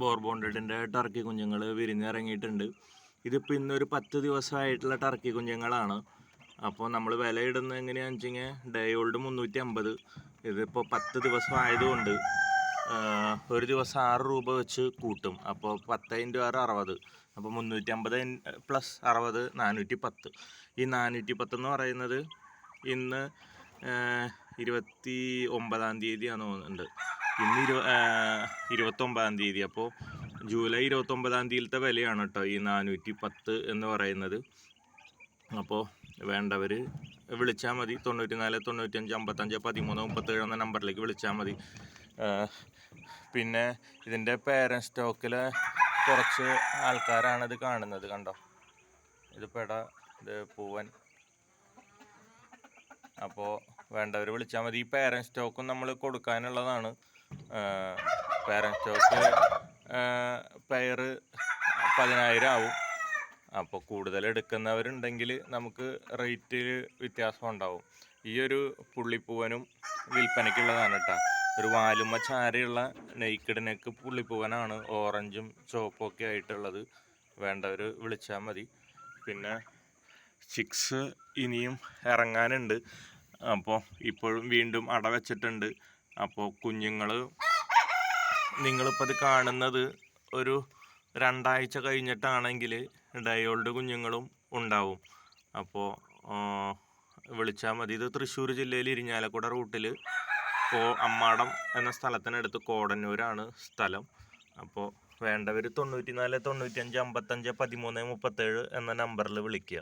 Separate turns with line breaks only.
ബോർബോണ്ടഡിന്റെ Turkey കുഞ്ഞുങ്ങൾ വിരിഞ്ഞിറങ്ങിയിട്ടുണ്ട്. ഇതിപ്പോൾ ഇന്നൊരു പത്ത് ദിവസമായിട്ടുള്ള ടർക്കി കുഞ്ഞുങ്ങളാണ്. അപ്പോൾ നമ്മൾ വില ഇടുന്നത് എങ്ങനെയാണെന്ന് വെച്ച് കഴിഞ്ഞാൽ ഡേ ഓൾഡ് മുന്നൂറ്റി അമ്പത് ഇതിപ്പോൾ പത്ത് ദിവസം ആയതുകൊണ്ട് ഒരു ദിവസം ആറ് രൂപ വെച്ച് കൂട്ടും. അപ്പോൾ പത്ത് ഇന്റു ആറ് അറുപത്. അപ്പോൾ മുന്നൂറ്റി അമ്പത് പ്ലസ് അറുപത് നാനൂറ്റി പത്ത് ഈ നാനൂറ്റി പത്ത് എന്ന് പറയുന്നത് ഇന്ന് ഇരുപത്തി ഒമ്പതാം തീയതിയാണെന്ന് തോന്നുന്നുണ്ട്. ഇന്ന് ഇരു ഇരുപത്തൊമ്പതാം തീയതി. അപ്പോൾ ജൂലൈ ഇരുപത്തൊമ്പതാം തീയതിയിലത്തെ വിലയാണ് കേട്ടോ ഈ നാനൂറ്റി പത്ത് എന്ന് പറയുന്നത്. അപ്പോൾ വേണ്ടവർ വിളിച്ചാൽ മതി. തൊണ്ണൂറ്റി നാല് തൊണ്ണൂറ്റഞ്ച് അമ്പത്തഞ്ച് പതിമൂന്ന് മുപ്പത്തേഴ് എന്ന നമ്പറിലേക്ക് വിളിച്ചാൽ മതി. പിന്നെ ഇതിന്റെ പേരൻ സ്റ്റോക്കിൽ കുറച്ച് ആൾക്കാരാണ് ഇത് കാണുന്നത് കണ്ടോ? ഇത് പെട ഇത് പൂവൻ. അപ്പോൾ വേണ്ടവർ വിളിച്ചാൽ മതി. ഈ പേരൻ സ്റ്റോക്കും നമ്മൾ കൊടുക്കാനുള്ളതാണ്. പേരൻ സ്റ്റോക്ക് പെയർ പതിനായിരം ആവും. അപ്പോൾ കൂടുതൽ എടുക്കുന്നവരുണ്ടെങ്കിൽ നമുക്ക് റേറ്റിൽ വ്യത്യാസം ഉണ്ടാവും. ഈ ഒരു പുള്ളിപ്പൂവനും വിൽപ്പനയ്ക്കുള്ളതാണ് കേട്ടോ. ഒരു വാലുമ ചാരയുള്ള നെയ്ക്കിട് നെക്ക് പുള്ളിപ്പൂവനാണ്. ഓറഞ്ചും ചുവപ്പും ഒക്കെ ആയിട്ടുള്ളത്. വേണ്ടവർ വിളിച്ചാൽ മതി. പിന്നെ ചിക്സ് ഇനിയും ഇറങ്ങാനുണ്ട്. അപ്പോൾ ഇപ്പോഴും വീണ്ടും അട വെച്ചിട്ടുണ്ട്. അപ്പോൾ കുഞ്ഞുങ്ങൾ നിങ്ങളിപ്പോൾ ഇത് കാണുന്നത് ഒരു രണ്ടാഴ്ച കഴിഞ്ഞിട്ടാണെങ്കിൽ ഡയോൾഡ് കുഞ്ഞുങ്ങളും ഉണ്ടാവും. അപ്പോൾ വിളിച്ചാൽ മതി. ഇത് തൃശ്ശൂർ ജില്ലയിൽ ഇരിഞ്ഞാലക്കുട റൂട്ടിൽ കോ അമ്മാടം എന്ന സ്ഥലത്തിനടുത്ത് കോടന്നൂരാണ് സ്ഥലം. അപ്പോൾ വേണ്ടവർ തൊണ്ണൂറ്റി നാല് തൊണ്ണൂറ്റഞ്ച് അമ്പത്തഞ്ച് പതിമൂന്ന് മുപ്പത്തേഴ് എന്ന നമ്പറിൽ വിളിക്കുക.